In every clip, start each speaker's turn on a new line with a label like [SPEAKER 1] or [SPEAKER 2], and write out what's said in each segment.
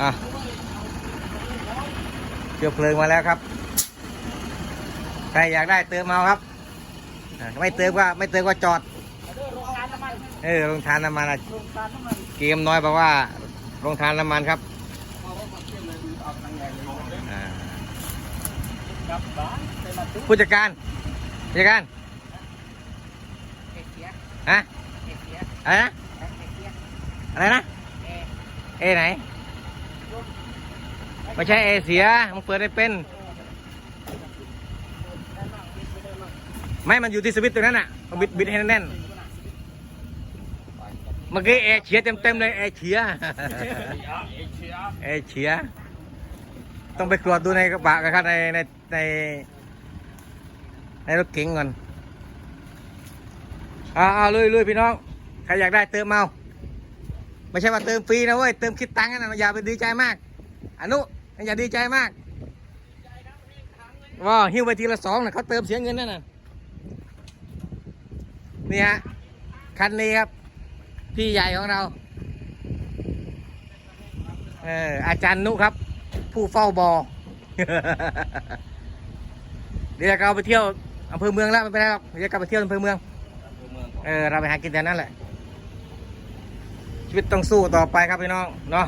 [SPEAKER 1] อะเชื้อเพลิงมาแล้วครับ ใครอยากได้เติมเอาครับไม่เติมก็ไม่เติมก็จอด เออโรงทานน้ำมันอะเกมน้อยบอกว่าโรงทานน้ำมันครับผู้จัดการผู้จัดการฮะอะไรนะอะไรนะ เอไหน ไม่ใช่เอเสียมันเปิดได้เป็น ไม่มันอยู่ที่สวิตช์ตรงนั้นอะต้องบิดบิดให้แน่นๆเมื่อกี้เอเชียเต็มๆเลยเอเชียเอเชียต้องไปตรวจดูในกระบะกันครับในในในในรถเก๋งก่อนเอาเอาลุยลุยพี่น้องใครอยากได้เติมเอาไม่ใช่ว่าเติมฟรีนะเว้ย เติมคิดตังค์นะอย่าไปดีใจมาก อนุ อย่าดีใจมากว้าวหิ้วไปทีละสองนะเขาเติมเสียเงินนั่นน่ะนี่ฮะคันนี้ครับ พี่ใหญ่ของเราเอออาจารย์นุครับ ผู้เฝ้าบอเดี๋ยวเราไปเที่ยวอำเภอเมืองแล้วไม่เป็นไรหรอกเดี๋ยวกลับไปเที่ยวอำเภอเมืองเออเราไปหากินแถวนั้นแหละชีวิตต้องสู้ต่อไปครับพี่น้องเนาะ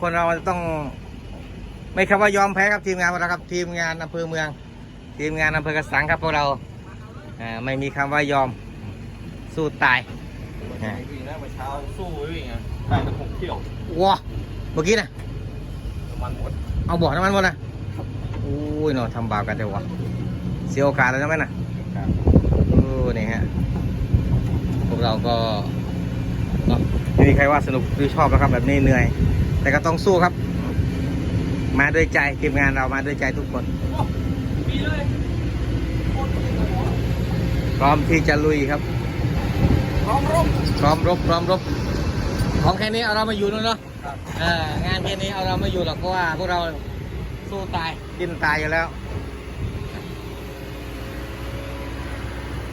[SPEAKER 1] คนเราจะต้อง ไม่คำว่ายอมแพ้ครับทีมงานของเราครับทีมงานอำเภอเมือง ทีมงานอำเภอกระสังครับพวกเราอ่าไม่มีคำว่ายอมสู้ตาย
[SPEAKER 2] วิ่งนะเมื่อเช้าสู้วิ่งอะได้ตั้งหกเที่ยว
[SPEAKER 1] ว้าเมื่อกี้นะ
[SPEAKER 2] น้ำมันหมด
[SPEAKER 1] เอาบ่อน้ำมันหมดนะโอ้ยเนาะทำบาปกันเดี๋ยววะเสียโอกาสแล้วใช่ไหมน่ะ
[SPEAKER 2] ครับ
[SPEAKER 1] โอ้นี่ฮะพวกเราก็เนาะไม่มีใครว่าสนุกหรือชอบนะครับแบบนี้เหนื่อย แต่ก็ต้องสู้ครับ มาด้วยใจทีมงานเรามาด้วยใจทุกคน
[SPEAKER 2] มีเลย
[SPEAKER 1] พร้อมที่จะลุยครับ
[SPEAKER 2] พร้อมร่ม
[SPEAKER 1] พร้อมรบพร้อมรบของแค่นี้เอาเรามาอยู่นู่นเนาะ
[SPEAKER 2] ครับ
[SPEAKER 1] เอองานแค่นี้เอาเราไม่อยู่หรอกเพราะว่าพวกเราสู้ตายกินตายอยู่แล้ว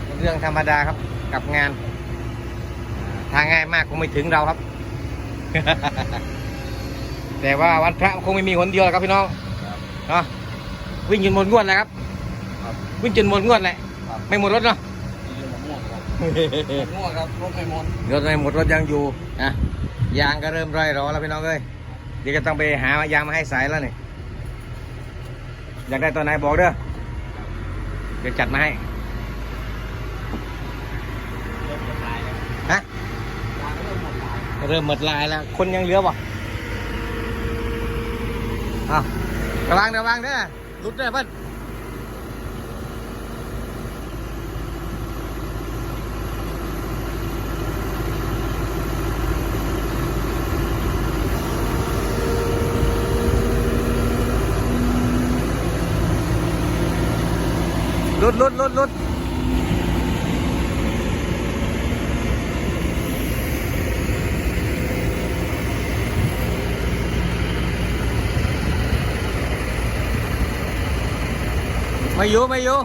[SPEAKER 1] เป็นเรื่องธรรมดาครับกับงาน ทางง่ายมากคงไม่ถึงเราครับ แต่ว่าวันพระคงไม่มีหนเดียวหรอกครับพี่น้อง
[SPEAKER 2] ครับ
[SPEAKER 1] เนาะวิ่งจนหมดงวดเลยครับ
[SPEAKER 2] ครับ
[SPEAKER 1] วิ่งจนหมดงวดเลย
[SPEAKER 2] ครับ
[SPEAKER 1] ไม่หมดรถเนาะ
[SPEAKER 2] มีมะม่วงครับมะม่วงครับรถไม่หมด
[SPEAKER 1] รถไม่หมดรถยังอยู่นะยางก็เริ่มร่อยรอแล้วพี่น้องเอ้ยเดี๋ยวจะต้องไปหายางมาให้สายแล้วนี่อยากได้ตัวไหนบอกเด้อเดี๋ยวจัดมาให้
[SPEAKER 2] เริ่มหมดลายแล้ว
[SPEAKER 1] ฮะ
[SPEAKER 2] ยางเริ่มหมดลาย
[SPEAKER 1] เริ่มหมดลายแล้ว คนยังเหลือบ่ อ้าระวังระวังเด้อหลุดเด้อเพิ่อนหลุดหลุดลุดหลุด ไม่อยู่ไม่อยู่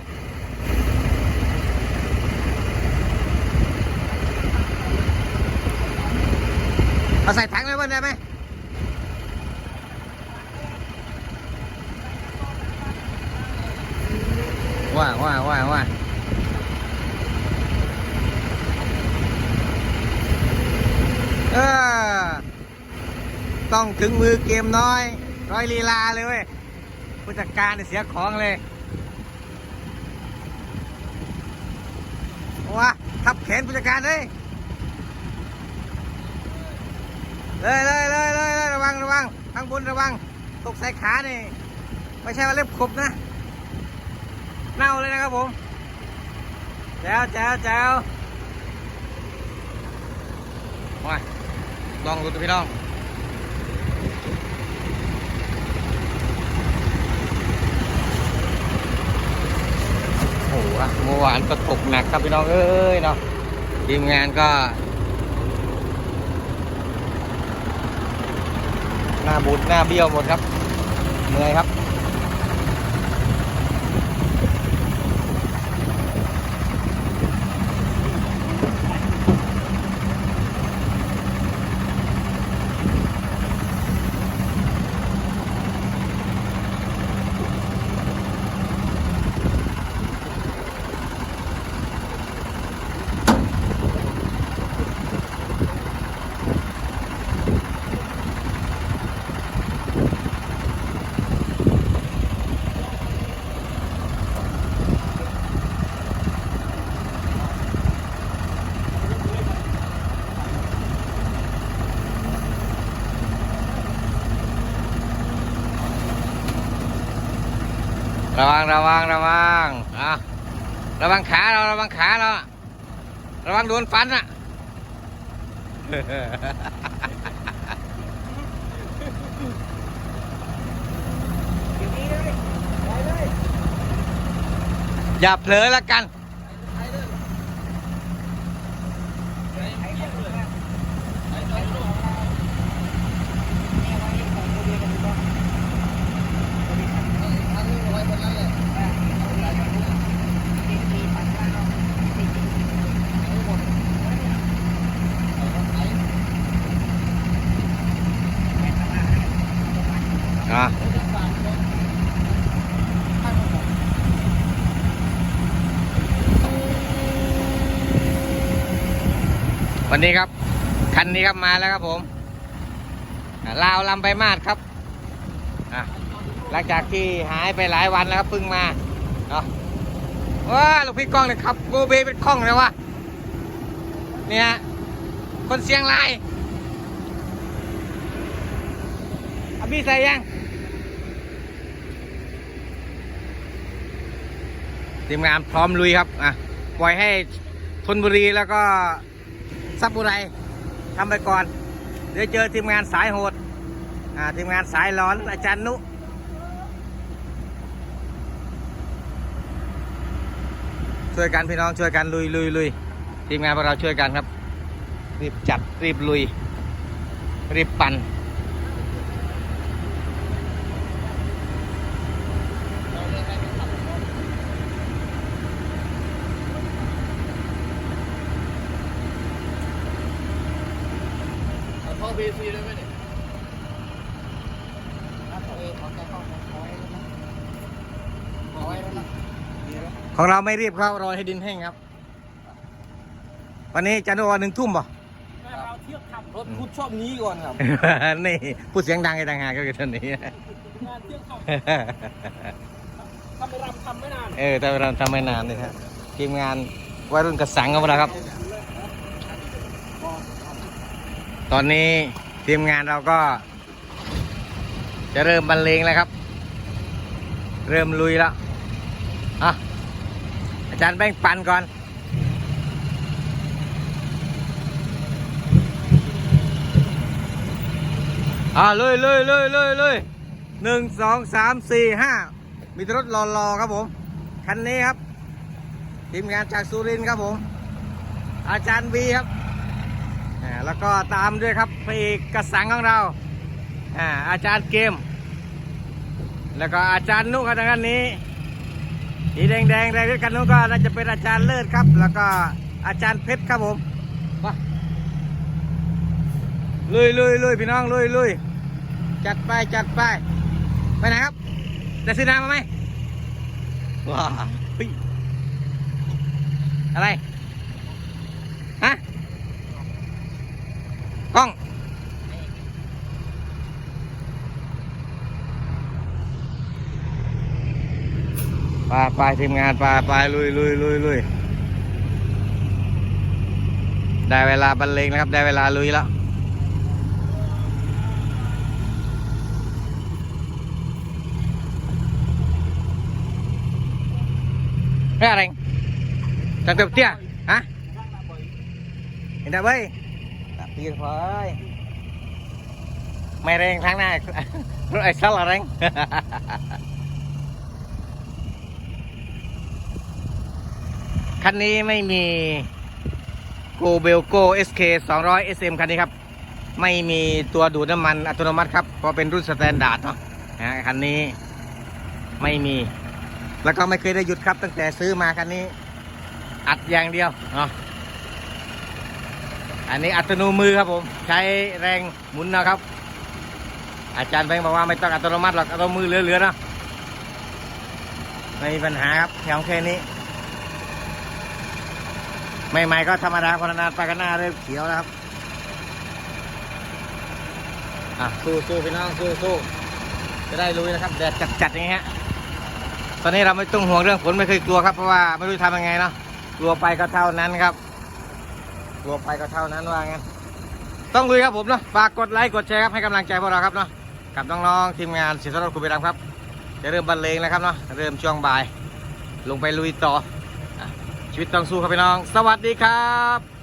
[SPEAKER 1] เอาใส่ถังเลยเพื่อนได้ไหมว่าว่าว่าว่าเออต้องถึงมือเกมน้อย ร้อยลีลาเลยเว้ยผู้จัดการเสียของเลย ว้า ทับแขนผู้จัดการเลยเลย เลยเลยเลยเลยระวังระวังข้างบนระวัง ตกใส่ขานี่ไม่ใช่ว่าเล็บขบนะ เน่าเลยนะครับผมแจ้วแจ้วแจ้วมาลองดูตัวพี่น้อง โอ้โห เมื่อวานก็ตกหนักครับพี่น้องเอ้ยเนาะทีมงานก็หน้าบุดหน้าเบี้ยวหมดครับเหนื่อยครับ งระวังระวังอะระวังขาเราระวังขาเราระวังโดนฟันอะอย่าเผลอละกัน อะ วันนี้ครับ คันนี้ครับมาแล้วครับผมลาวลำไปมาดครับหลังจากที่หายไปหลายวันแล้วครับเพิ่งมาเนาะว้าลูกพี่กล้องเนี่ยขับโกเบเป็นคล่องเลยวะเนี่ยคนเสียงรายอาพี่ใส่ยังทีมงานพร้อมลุยครับอะปล่อยให้ธนบุรีแล้วก็ ซับบุไรทำไปก่อน เดี๋ยวเจอทีมงานสายโหดอ่าทีมงานสายร้อนอาจารย์นุช่วยกันพี่น้องช่วยกันลุยลุยลุยทีมงานพวกเราช่วยกันครับ รีบจัดรีบลุย รีบปั่น
[SPEAKER 2] เอาท่อพีซีได้ไหมเนี่ย
[SPEAKER 1] ของเราไม่รีบครับรอให้ดินแห้งครับ วันนี้จันทร์วันหนึ่งทุ่มป่ะ
[SPEAKER 2] เราเที่ยวขับรถคุณชอบนี้ก่อนครับ
[SPEAKER 1] นี่พูดเสียงดังไอ้ต่างหากก็คือท่านนี้
[SPEAKER 2] งานเที่ยวขับทำไปรำทำไม่นาน
[SPEAKER 1] เออแต่เราทำไม่นานเลยครับทีมงานวัยรุ่นกระสังของเราครับ ตอนนี้ทีมงานเราก็ จะเริ่มบรรเลงแล้วครับ เริ่มลุยแล้วอะอาจารย์แบ่งปันก่อนอ่าเลยเลยเลยเลยเลยหนึ่งสองสามสี่ห้ามีรถรอๆครับผม คันนี้ครับ ทีมงานจากสุรินทร์ครับผม อาจารย์บีครับ อ่าแล้วก็ตามด้วยครับพระเอกกระสังของเราอ่าอาจารย์เกม แล้วก็อาจารย์นุครับทางด้านนี้สีแดงแดงแดงด้วยกันนู้นก็น่าจะเป็นอาจารย์เลิศครับ แล้วก็อาจารย์เพชรครับผมมาลุยลุยลุยพี่น้องลุยลุยจัดไปจัดไปไปไหนครับจะซื้อน้ำมาไหมว้าเฮ้ยอะไร ฮะ กล้อง ปลาปลาทีมงานปลาปลาลุยลุยลุยลุยได้เวลาบรรเลงนะครับ ได้เวลาลุยแล้วเฮ้ยอะไรจังเต็มเตี้ยฮะเห็นได้ไหมตัดตีนพอยไม่แรงทางหน้ารถไอ้ซัลอะไร คันนี้ไม่มีโกเบลโก SK 200 SM คันนี้ครับ ไม่มีตัวดูดน้ำมันอัตโนมัติครับเพราะเป็นรุ่นสแตนดาร์ดเนาะนะคันนี้ไม่มี แล้วก็ไม่เคยได้หยุดครับ ตั้งแต่ซื้อมาคันนี้ อัดอย่างเดียวเนาะอันนี้อัตโนมือครับผม ใช้แรงหมุนนะครับ อาจารย์แบงค์บอกว่าไม่ต้องอัตโนมัติหรอกอัตโนมือเหลือๆเนาะไม่มีปัญหาครับแถวแค่นี้ ใหม่ๆก็ธรรมดาพนานไปกันหน้าเริ่มเขียวนะครับ อะสู้สู้พี่น้องสู้สู้จะได้ลุยนะครับแดดจัดๆอย่างเงี้ยตอนนี้เราไม่ต้องห่วงเรื่องฝนไม่เคยกลัวครับเพราะว่าไม่รู้ทำยังไงเนาะกลัวไปก็เท่านั้นครับกลัวไปก็เท่านั้นว่างั้นต้องลุยครับผมเนาะฝากกดไลค์กดแชร์ครับให้กำลังใจพวกเราครับเนาะกับน้องๆทีมงานศิลป์รถคุณไปรัำครับ จะเริ่มบรรเลงแล้วครับเนาะเริ่มช่วงบ่าย ลงไปลุยต่อ วิตต้องสู้ครับพี่น้อง สวัสดีครับ